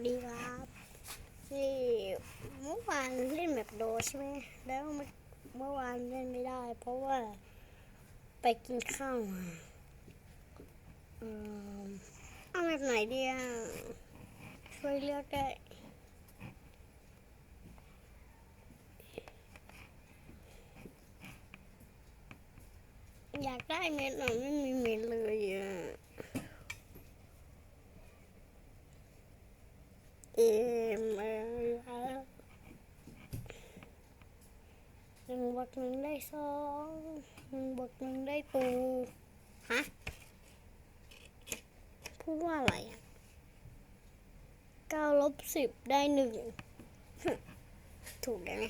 วัสดีครับนี่เมื่อวานเล่นแบบโดใช่ไหมแล้วเมื่อวานเล่นไม่ได้ เพราะว่าไปกินข้าวมาเอิ่มเอาแบบไหนดีอะช่วยเลือกได้อยากได้เม็ดหน่อยไม่มีเม็ดเลยอะ เอ็มเอล หนึ่งได้สองหนึ่งบวกหนึ่งได้ตูฮะพูดว่าอะไรอะเก้าลบสิบได้หนึ่งถูกได้ไหม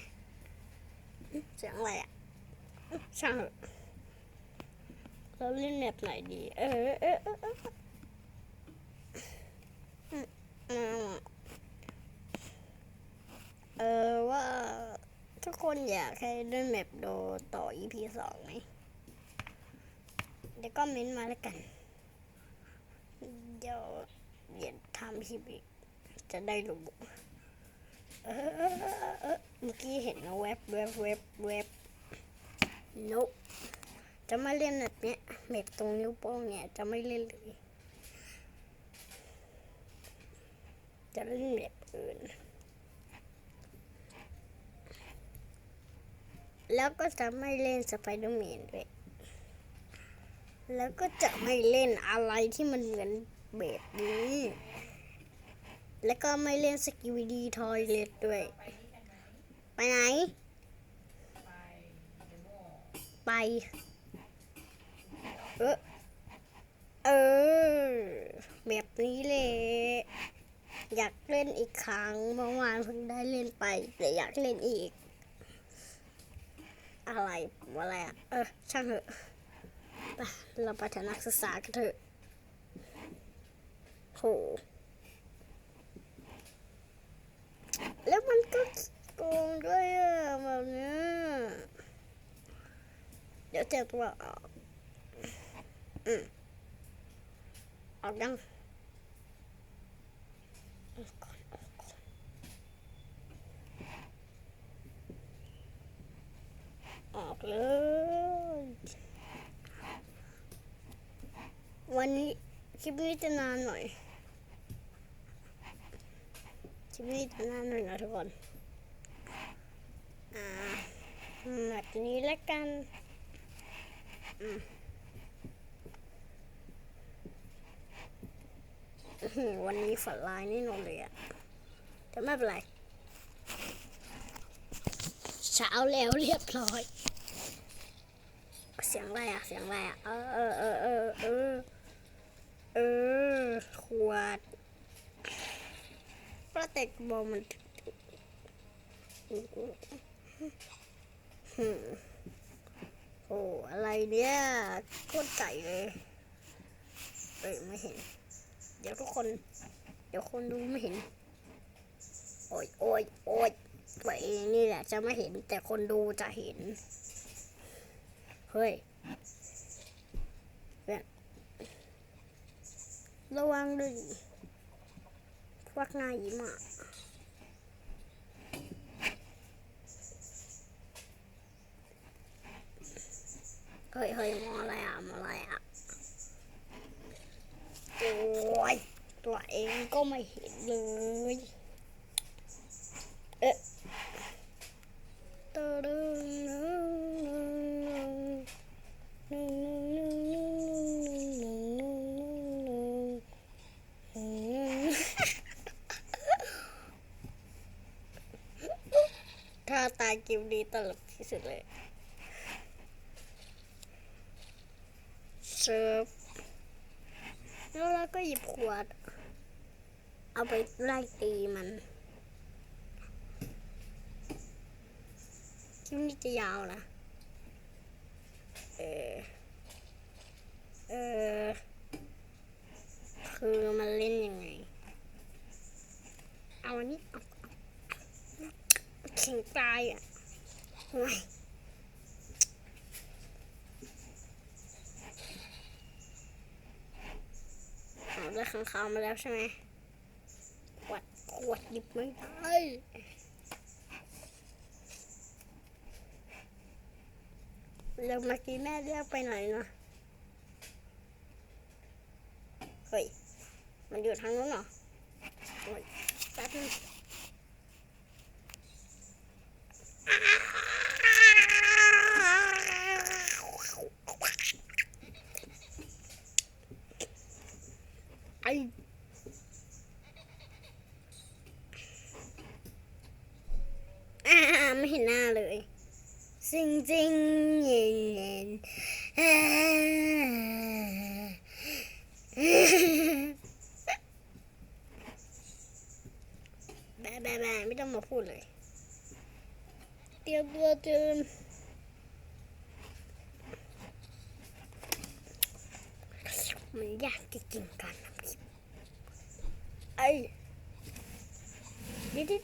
เสียงอะไรอะช่างเราเล่นแบบไหนดี เออเออเออเอออืมอืมเออว่า ทุกคนอยากให้เล่นแมปโดต่อ EP สองไหมเดี๋ยวก็เม้นต์มาแล้วกัน เดี๋ยวเดี๋ยวทำคลิปอีก จะได้รู้เมื่อกี้เห็นนะเว็บเว็บเว็บเว็บนุจะไม่เล่นแบบเนี้ยแมปตรงนิ้วโป้งเนี่ย จะไม่เล่นเลย จะเล่นแบบอื่น แล้วก็จะไม่เล่นสไปเดอร์แมนด้วย แล้วก็จะไม่เล่นอะไรที่มันเหมือนแบบนี้ แล้วก็ไม่เล่นสกิวิดีทอยเลตด้วย ไปไหน ไป เออเออ แบบนี้เลย อยากเล่นอีกครั้งเมื่อวานเพิ่งได้เล่นไป แต่อยากเล่นอีก อะไรอะไรอะ เออ ช่างเถอะไปเราไปฐานักศึกษากันเถอะโหแล้วมันก็โกงด้วยอะแบบนี้เดี๋ยวเจ็บตัวออกอืมออกยังออกก่อนออกก่อน ออกเลย วันนี้คลิปนี้จะนานหน่อย คลิปนี้จะนานหน่อยนะทุกคน อ่าแบบนี้แล้วกัน อืมอื้อหือวันนี้ฝันร้ายแน่นอนเลยอะแต่ไม่เป็นไร เช้าแล้วเรียบร้อย เสียงอะไรอะเสียงอะไรอะเออเออเออเออ ออเออ ขวดพลาสติกบอลมันโอ้อะไรเนี่ยโคตรไก่เลยเอ้ยไม่เห็น เดี๋ยวทุกคน เดี๋ยวคนดูไม่เห็น โอ้ยโอ้ยโอ้ยตัวเองนี่แหละจะไม่เห็นแต่คนดูจะเห็น เฮ้ยเพื่อน ระวังดิพวกนายยิ้มอะเฮ้ยเฮ้ยมองอะไรอะมองอะไรอะโอ้ยตัวเองก็ไม่เห็นเลยเอ๊ะตะดึงถ้าตาย กิมดีตลกที่สุดเลยเซิร์ฟแล้วเราก็หยิบขวด เอาไปไล่ตีมันคลิปนี้จะยาวนะ เออ เออ คือมันเล่นยังไง เอาอันนี้เอาเอาแข็งตาย อะโอ้ยเอาได้ขังขาวมาแล้วใช่ไหมวดขวดหยิบไม่ได้แล้วเมื่อกี้แม่เรียกไปไหนนะเฮ้ย มันอยู่ทางนู้นเหรอโอ้ยแป๊บนึงไออ่า ไม่เห็นหน้าเลยจริงจริงเย็นเย็นแบะแบะแบะไม่ต้องมาพูดเลย เตรียมตัวตื่นมันยากจริงๆการทำคลิปไอ้ เดี๋ยวเดี๋ยว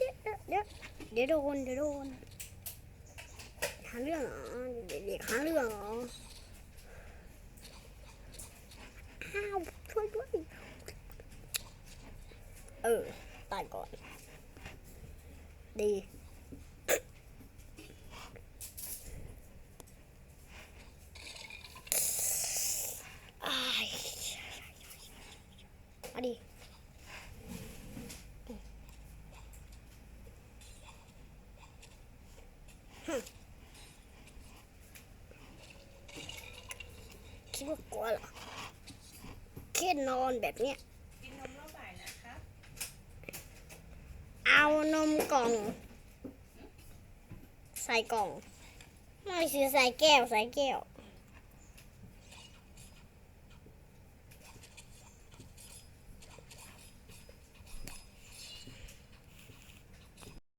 เดี๋ยวเดี๋ยวโดนเดี๋ยวโดนหาเรื่องเหรอเด็กๆหาเรื่องเหรอาวช่วยด้วยเออตายก่อน ดีอ้ายมาดิฮึ คิดว่ากลัวเหรอแค่นอนแบบเนี้ยกินนมรอบบ่ายนะคะเอานมกล่อง ใส่กล่อง ไม่ใช่ใส่แก้วใส่แก้ว